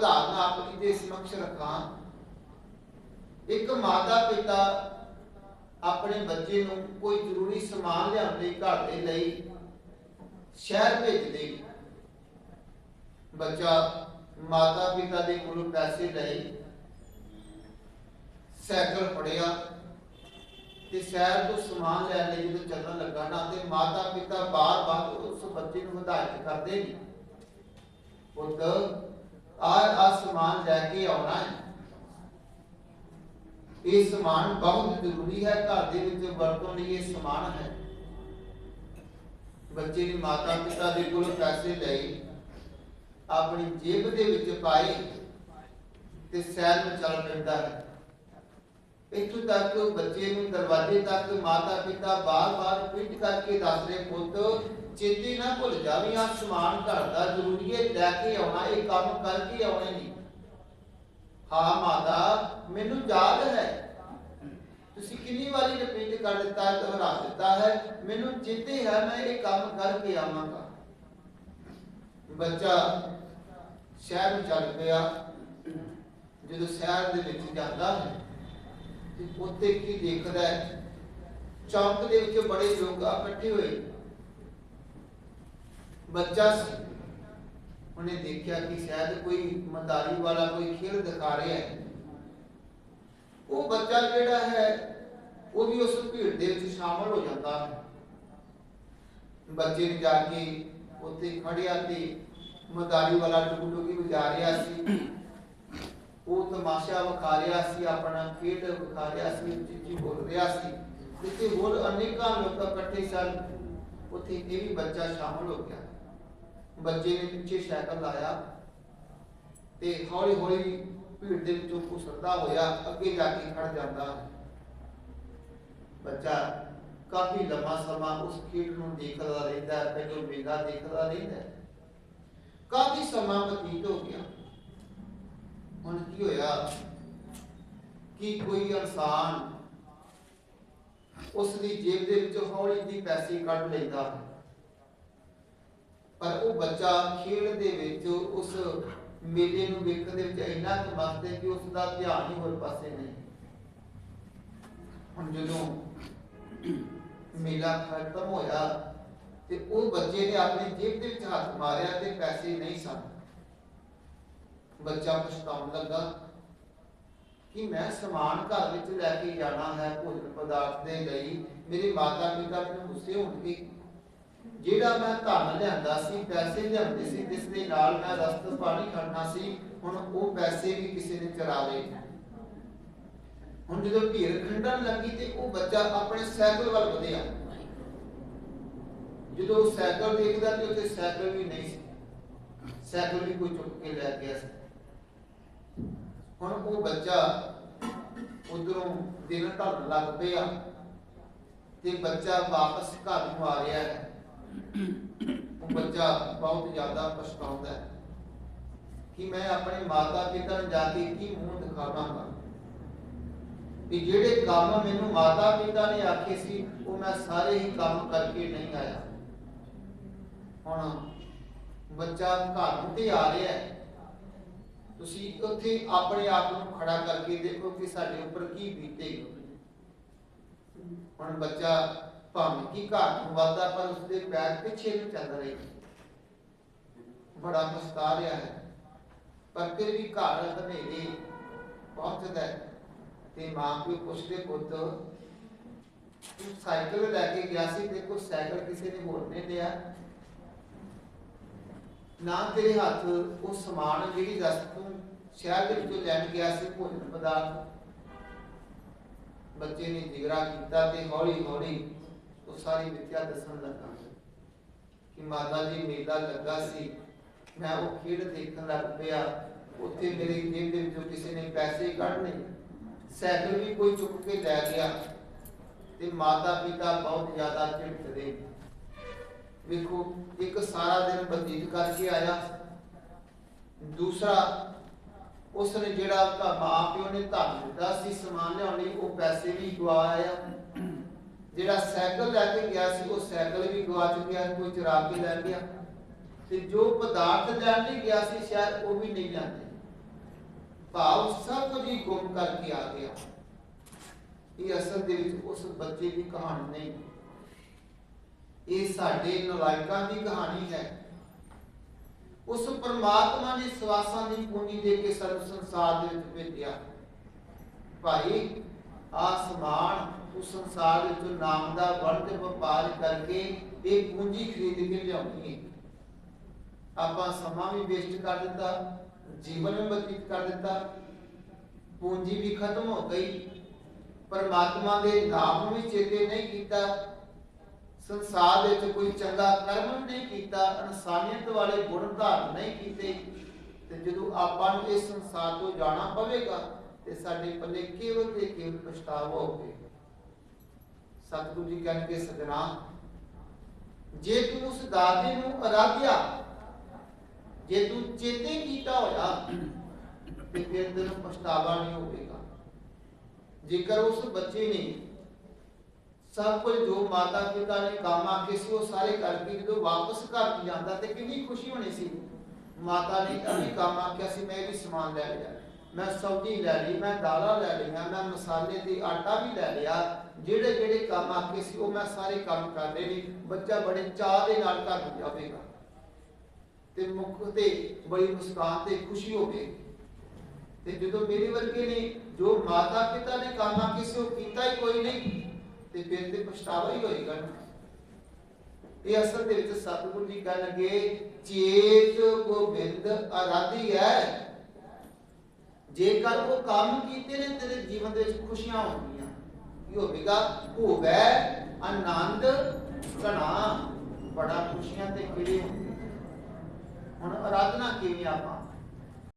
ਉਦਾਹਰਨ ਆਪ ਜੀ ਦੇ ਸਮਕਸ਼ ਰੱਖਾਂ। ਇੱਕ ਮਾਤਾ ਪਿਤਾ ਆਪਣੇ ਬੱਚੇ ਨੂੰ ਕੋਈ ਜ਼ਰੂਰੀ ਸਮਾਨ ਲਿਆਉਣ ਲਈ ਘਰ ਦੇ ਲਈ, ਸ਼ਹਿਰ ਭੇਜਦੇ ਬੱਚਾ ਮਾਤਾ ਪਿਤਾ ਦੇ ਕੋਲੋਂ ਪੈਸੇ ਲਏ, ਸਾਈਕਲ ਫੜਿਆ ਤੇ ਸ਼ਹਿਰ ਤੋਂ ਸਮਾਨ ਲੈਣ ਲਈ ਜਦੋਂ ਚੱਲਣ ਲੱਗਾ ਨਾ ਤੇ ਮਾਤਾ ਪਿਤਾ ਬਾਰ-ਬਾਰ ਉਸ ਬੱਚੇ ਨੂੰ ਹਦਾਇਤ ਕਰਦੇ ਨੇ। ਪੁੱਤ ਆ ਆ ਸਮਾਨ ਆਉਣਾ ਹੈ। ਇਹ ਸਮਾਨ ਬਹੁਤ ਜ਼ਰੂਰੀ ਹੈ, ਘਰ ਦੇ ਵਿੱਚ ਵਰਤੋਂ ਲਈ ਇਹ ਸਮਾਨ ਹੈ। ਬੱਚੇ ਨੇ ਮਾਤਾ ਪਿਤਾ ਦੇ ਕੋਲੋਂ ਪੈਸੇ ਲਏ, ਆਪਣੀ ਜੇਬ ਦੇ ਵਿੱਚ ਪਾਏ ਤੇ ਸੈਰ ਨੂੰ ਚੱਲ ਪੈਂਦਾ ਹੈ। ਇੱਥੋਂ ਤੱਕ ਬੱਚੇ ਨੂੰ ਦਰਵਾਜ਼ੇ ਤੱਕ, ਮਾਤਾ ਪਿਤਾ ਬਾਰ-ਬਾਰ ਪਿੱਟ ਕਰਕੇ ਦੱਸ ਪੁੱਤ, ਚੇਤੇ ਨਾ ਭੁੱਲ ਜਾਵੀਂ ਆ ਸਮਾਨ ਘਰ ਦਾ ਜ਼ਰੂਰੀ ਹੈ, ਲੈ ਕੇ ਆਉਣਾ, ਇਹ ਕੰਮ ਕਰਕੇ ਆਉਣੇ ਨਹੀਂ। ਹਾਂ ਮਾਤਾ, ਮੈਨੂੰ ਯਾਦ ਹੈ, ਤੁਸੀਂ ਕਿੰਨੀ ਵਾਰੀ ਰਿਪੀਟ ਕਰ ਦਿੱਤਾ ਹੈ ਦੁਹਰਾ ਦਿੱਤਾ ਹੈ, ਮੈਨੂੰ ਚੇਤੇ ਹੈ ਮੈਂ ਇਹ ਕੰਮ ਕਰਕੇ ਆਵਾਂਗਾ। ਬੱਚਾ ਸ਼ਹਿਰ ਨੂੰ ਚੱਲ ਪਿਆ, ਜਦੋਂ ਸ਼ਹਿਰ ਦੇ ਵਿੱਚ ਜਾਂਦਾ ਹੈ ਤੇ ਉੱਥੇ ਕੀ ਦੇਖਦਾ ਹੈ? ਚੌਂਕ ਦੇ ਵਿੱਚ ਬੜੇ ਲੋਕ ਇਕੱਠੇ ਹੋਏ। ਬੱਚਾ ਸੀ। ਉਹਨੇ ਦੇਖਿਆ ਕਿ ਸ਼ਾਇਦ ਕੋਈ ਮਦਾਰੀ ਵਾਲਾ ਕੋਈ ਖੇਡ ਦਿਖਾ ਰਿਹਾ ਹੈ। ਉਹ ਬੱਚਾ ਜਿਹੜਾ ਹੈ, ਉਹ ਵੀ ਉਸ ਭੀੜ ਦੇ ਵਿੱਚ ਸ਼ਾਮਲ ਹੋ ਜਾਂਦਾ ਹੈ। ਬੱਚੇ ਨੇ ਜਾ ਕੇ ਉੱਥੇ ਖੜਿਆ ਤੇ ਮਦਾਰੀ ਵਾਲਾ ਟੁਕਟੁਕੀ ਵਜਾ ਰਿਹਾ ਸੀ। ਤਮਾਸ਼ਾ ਵਿਖਾ ਰਿਹਾ ਸੀ, ਆਪਣਾ ਖੇਡ ਵਿਖਾ ਰਿਹਾ ਸੀ ਚੀਚੀ ਬੋਲ ਰਿਹਾ ਸੀ। ਜਿੱਥੇ ਹੋਰ ਅਨੇਕਾਂ ਲੋਕ ਇਕੱਠੇ ਸਨ। ਉੱਥੇ ਇਹ ਵੀ ਬੱਚਾ ਸ਼ਾਮਲ ਹੋ ਗਿਆ। ਬੱਚੇ ਨੇ ਪਿੱਛੇ ਸਾਈਕਲ ਲਾਇਆ ਤੇ ਹੌਲੀ ਹੌਲੀ ਭੀੜ ਦੇ ਵਿੱਚੋਂ ਕੁਸਰਦਾ ਹੋਇਆ ਅੱਗੇ ਜਾ ਕੇ ਖੜ ਜਾਂਦਾ। ਬੱਚਾ ਕਾਫੀ ਲੰਮਾ ਸਮਾਂ ਉਸ ਖੇਡ ਨੂੰ ਦੇਖਦਾ ਰਹਿੰਦਾ ਹੈ, ਪਹਿਲਾਂ ਮੇਲਾ ਦੇਖਦਾ ਰਹਿੰਦਾ ਕਾਫੀ ਸਮਾਂ ਬਤੀਤ ਹੋ ਗਿਆ। ਹੁਣ ਕੀ ਹੋਇਆ ਕਿ ਕੋਈ ਇਨਸਾਨ ਉਸ ਦੀ ਜੇਬ ਦੇ ਵਿੱਚੋਂ ਹੌਲੀ ਦੀ ਪੈਸੇ ਕੱਢ ਲੈਂਦਾ ਹੈ। ਪਰ ਉਹ ਬੱਚਾ ਖੇਡ ਦੇ ਵਿੱਚ ਉਸ ਮੇਲੇ ਨੂੰ ਵੇਖਣ ਦੇ ਵਿੱਚ ਇੰਨਾ ਕੁ ਮਸਤ ਹੈ ਕਿ ਉਸ ਦਾ ਧਿਆਨ ਹੀ ਹੋਰ ਪਾਸੇ ਨਹੀਂ। ਹੁਣ ਜਦੋਂ ਮੇਲਾ ਖਤਮ ਹੋਇਆ ਤੇ ਉਹ ਬੱਚੇ ਨੇ ਆਪਣੀ ਜੇਬ ਦੇ ਵਿੱਚ ਹੱਥ ਮਾਰਿਆ ਤੇ ਪੈਸੇ ਨਹੀਂ ਸਨ। ਬੱਚਾ ਪਛਤਾਉਣ ਲੱਗਾ ਕਿ ਮੈਂ ਸਮਾਨ ਘਰ ਵਿੱਚ ਲੈ ਕੇ ਜਾਣਾ ਹੈ ਭੋਜਨ ਪਦਾਰਥ ਦੇ ਲਈ। ਮੇਰੇ ਮਾਤਾ ਪਿਤਾ ਮੈਨੂੰ ਗੁੱਸੇ ਹੋਣਗੇ ਜਿਹੜਾ ਮੈਂ ਧਨ ਲਿਆਂਦਾ ਸੀ, ਪੈਸੇ ਲਿਆਂਦੇ ਸੀ, ਜਿਸ ਦੇ ਨਾਲ ਮੈਂ ਰਸਤ ਪਾਣੀ ਖੜਨਾ ਸੀ, ਹੁਣ ਉਹ ਪੈਸੇ ਵੀ ਕਿਸੇ ਨੇ ਚਰਾ ਲਏ। ਹੁਣ ਜਦੋਂ ਭੀੜ ਖੰਡਣ ਲੱਗੀ ਤੇ ਉਹ ਬੱਚਾ ਆਪਣੇ ਸਾਈਕਲ ਵੱਲ ਵਧਿਆ। ਜਦੋਂ ਸਾਈਕਲ ਦੇਖਦਾ ਤੇ ਉੱਥੇ ਸਾਈਕਲ ਵੀ ਨਹੀਂ ਸੀ। ਸਾਈਕਲ ਵੀ ਕੋਈ ਚੁੱਕ ਕੇ ਲੈ ਗਿਆ ਸੀ। ਹੁਣ ਉਹ ਬੱਚਾ ਉਧਰੋਂ ਦਿਨ ਢਲਣ ਲੱਗ ਪਿਆ ਤੇ ਬੱਚਾ ਵਾਪਸ ਘਰ ਨੂੰ ਆ ਰਿਹਾ ਹੈ। ਉਹ ਬੱਚਾ ਬਹੁਤ ਜ਼ਿਆਦਾ ਪਛਤਾਉਂਦਾ ਹੈ ਕਿ ਮੈਂ ਆਪਣੇ ਮਾਤਾ ਪਿਤਾ ਨੂੰ ਜਾ ਕੇ ਕੀ ਮੂੰਹ ਦਿਖਾਵਾਂਗਾ। ਕਿ ਜਿਹੜੇ ਕੰਮ ਮੈਨੂੰ ਮਾਤਾ ਪਿਤਾ ਨੇ ਆਖੇ ਸੀ, ਉਹ ਮੈਂ ਸਾਰੇ ਹੀ ਕੰਮ ਕਰਕੇ ਨਹੀਂ ਆਇਆ। ਹੁਣ ਬੱਚਾ ਘਰ ਨੂੰ ਤੇ ਆ ਰਿਹਾ ਹੈ। ਤੁਸੀਂ ਉੱਥੇ ਆਪਣੇ ਆਪ ਨੂੰ ਖੜਾ ਕਰਕੇ ਦੇਖੋ ਕਿ ਸਾਡੇ ਉੱਪਰ ਕੀ ਬੀਤੇਗੀ ਹੁਣ ਬੱਚਾ ਭਾਵੇਂ ਕਿ ਘਰ ਨੂੰ ਵੱਧਦਾ, ਪਰ ਉਸਦੇ ਪੈਰ ਪਿੱਛੇ ਨੂੰ ਚੱਲ ਰਹੇ ਬੜਾ ਪਛਤਾ ਰਿਹਾ ਹੈ। ਪਰ ਫਿਰ ਵੀ ਘਰ ਹਨੇਰੇ ਪਹੁੰਚਦਾ ਤੇ ਮਾਂ ਪਿਓ ਪੁੱਛਦੇ, ਪੁੱਤ, ਤੂੰ ਸਾਈਕਲ ਲੈ ਕੇ ਗਿਆ ਸੀ ਤੇ ਕੋਈ ਸਾਈਕਲ ਕਿਸੇ ਨੇ ਹੋਰ ਨੇ ਲਿਆ? ਨਾ ਤੇਰੇ ਹੱਥ ਉਹ ਸਮਾਨ ਜਿਹੜੀ ਰਸਤ ਤੂੰ ਸ਼ਹਿਰ ਦੇ ਵਿੱਚੋਂ ਲੈਣ ਗਿਆ ਸੀ, ਭੋਜਨ ਪਦਾਰਥ। ਬੱਚੇ ਨੇ ਜਿਗਰਾ ਕੀਤਾ ਤੇ ਹੌਲੀ ਹੌਲੀ ਉਹ ਸਾਰੀ ਵਿਦਿਆ ਦੱਸਣ ਲੱਗਾ ਕਿ ਮਾਤਾ ਜੀ, ਮੇਲਾ ਲੱਗਾ ਸੀ। ਮੈਂ ਉਹ ਖੇਡ ਦੇਖਣ ਲੱਗ ਪਿਆ। ਉੱਥੇ ਮੇਰੇ ਜੇਬ ਦੇ ਵਿੱਚੋਂ ਕਿਸੇ ਨੇ ਪੈਸੇ ਕੱਢ ਲਏ ਸਾਈਕਲ ਵੀ ਕੋਈ ਚੁੱਕ ਕੇ ਲੈ ਗਿਆ ਤੇ ਮਾਤਾ ਪਿਤਾ ਬਹੁਤ ਜ਼ਿਆਦਾ ਝਿੜਕਦੇ। ਵੇਖੋ, ਇੱਕ ਸਾਰਾ ਦਿਨ ਬਤੀਤ ਕਰਕੇ ਆਇਆ। ਦੂਸਰਾ ਉਸ ਨੇ ਜਿਹੜਾ ਘਰ ਮਾਂ ਪਿਓ ਨੇ ਧਨ ਦਿੱਤਾ ਸੀ, ਸਮਾਨ ਲਿਆਉਣ ਲਈ, ਉਹ ਪੈਸੇ ਵੀ ਗਵਾ ਆਇਆ। ਜਿਹੜਾ ਸਾਈਕਲ ਲੈ ਕੇ ਗਿਆ ਸੀ, ਉਹ ਸਾਈਕਲ ਵੀ ਗਵਾ ਚੁੱਕਿਆ, ਕੋਈ ਚੁਰਾ ਕੇ ਲੈ ਗਿਆ। ਤੇ ਜੋ ਪਦਾਰਥ ਲੈਣ ਲਈ ਗਿਆ ਸੀ, ਸ਼ਾਇਦ ਉਹ ਵੀ ਨਹੀਂ ਲੈਂਦੇ। ਭਾਵ ਸਭ ਕੁਝ ਹੀ ਗੁੰਮ ਕਰਕੇ ਆ ਗਿਆ। ਇਹ ਅਸਲ ਦੇ ਵਿੱਚ ਉਸ ਬੱਚੇ ਦੀ ਕਹਾਣੀ ਨਹੀਂ। ਇਹ ਸਾਡੇ ਨਲਾਇਕਾਂ ਦੀ ਕਹਾਣੀ ਹੈ। ਉਸ ਪਰਮਾਤਮਾ ਨੇ ਸਵਾਸਾਂ ਦੀ ਪੂੰਜੀ ਦੇ ਕੇ ਸਾਨੂੰ ਸੰਸਾਰ ਦੇ ਵਿੱਚ ਭੇਜਿਆ। ਭਾਈ ਆਸਮਾਨ ਉਸ ਸੰਸਾਰ ਵਿੱਚ ਨਾਮ ਦਾ ਵਰਤ ਵਪਾਰ ਕਰਕੇ ਇਹ ਪੂੰਜੀ ਖਰੀਦ ਕੇ ਲਿਆਉਣੀ ਹੈ। ਆਪਾਂ ਸਮਾਂ ਵੀ ਵੇਸਟ ਕਰ ਦਿੱਤਾ, ਜੀਵਨ ਵੀ ਬਤੀਤ ਕਰ ਦਿੱਤਾ। ਪੂੰਜੀ ਵੀ ਖਤਮ ਹੋ ਗਈ। ਪਰਮਾਤਮਾ ਦੇ ਨਾਮ ਨੂੰ ਵੀ ਚੇਤੇ ਨਹੀਂ ਕੀਤਾ। ਸੰਸਾਰ ਵਿੱਚ ਕੋਈ ਚੰਗਾ ਕਰਮ ਨਹੀਂ ਕੀਤਾ, ਇਨਸਾਨੀਅਤ ਵਾਲੇ ਗੁਣ ਧਾਰਨ ਨਹੀਂ ਕੀਤੇ, ਤੇ ਜਦੋਂ ਆਪਾਂ ਨੂੰ ਇਸ ਸੰਸਾਰ ਤੋਂ ਜਾਣਾ ਪਵੇਗਾ, ਤੇ ਸਾਡੇ ਪੱਲੇ ਕੇਵਲ ਤੇ ਕੇਵਲ ਪਛਤਾਵਾ ਹੋਵੇਗਾ। ਸਤਿਗੁਰੂ ਜੀ ਕਹਿੰਦੇ ਸਜਣਾ, ਜੇ ਤੂੰ ਉਸ ਦਾਤੇ ਨੂੰ ਅਰਾਧਿਆ, ਜੇ ਤੂੰ ਚੇਤੇ ਕੀਤਾ ਹੋਇਆ, ਤੇ ਫਿਰ ਤੈਨੂੰ ਪਛਤਾਵਾ ਨਹੀਂ ਹੋਵੇਗਾ। ਜੇਕਰ ਉਸ ਬੱਚੇ ਨੇ ਸਭ ਕੁਝ ਜੋ ਮਾਤਾ ਪਿਤਾ ਨੇ ਕੰਮ ਆਖੇ ਸੀ, ਉਹ ਸਾਰੇ ਕਰਕੇ ਜਦੋਂ ਵਾਪਸ ਘਰ ਜਾਂਦਾ ਤੇ ਕਿੰਨੀ ਖੁਸ਼ੀ ਹੋਣੀ ਸੀ। ਮਾਤਾ ਨੇ ਅਭੀ ਕੰਮ ਆਖਿਆ ਸੀ, ਮੈਂ ਵੀ ਸਮਾਨ ਲੈ ਲਿਆ। ਮੈਂ ਸਬਜ਼ੀ ਲੈ ਲਈ, ਮੈਂ ਦਾਲਾਂ ਲੈ ਲਈਆਂ, ਮੈਂ ਮਸਾਲੇ ਤੇ ਆਟਾ ਵੀ ਲੈ ਲਿਆ। ਜਿਹੜੇ ਜਿਹੜੇ ਕੰਮ ਆਖੇ ਸੀ, ਉਹ ਮੈਂ ਸਾਰੇ ਕੰਮ ਕਰ ਨੇ। ਬੱਚਾ ਬੜੇ ਚਾਹ ਦੇ ਨਾਲ ਘਰ ਨੂੰ ਜਾਵੇਗਾ। ਤੇ ਮੁਖ ਤੇ ਬੜੀ ਮੁਸਕਾਨ ਤੇ ਖੁਸ਼ੀ ਹੋਵੇ। ਤੇ ਜਦੋਂ ਮੇਰੇ ਵਰਗੇ ਨੇ ਜੋ ਮਾਤਾ ਪਿਤਾ ਨੇ ਕੰਮ ਆਖੇ ਸੀ, ਉਹ ਕੀਤਾ ਹੀ ਕੋਈ ਨਹੀਂ। ਤੇ ਫਿਰ ਤੇ ਪਛਤਾਵਾ ਹੀ ਹੋਏਗਾ ਨਾ। ਇਹ ਅਸਲ ਦੇ ਵਿੱਚ ਸਤਿਗੁਰੂ ਜੀ ਕਹਿਣਗੇ ਚੇਤ ਗੋਬਿੰਦ ਆਰਾਧੀ ਹੈ। ਜੇਕਰ ਉਹ ਕੰਮ ਕੀਤੇ ਨੇ, ਤੇਰੇ ਜੀਵਨ ਦੇ ਵਿੱਚ ਖੁਸ਼ੀਆਂ ਹੋਣਗੀਆਂ। ਕੀ ਹੋਵੇਗਾ, ਹੋਵੇ, ਆਨੰਦ ਘਣਾ ਬੜਾ ਖੁਸ਼ੀਆਂ ਤੇ ਕਿਹੜੇ ਹੁਣ ਆਰਾਧਨਾ ਕਿਵੇਂ ਆਪਾਂ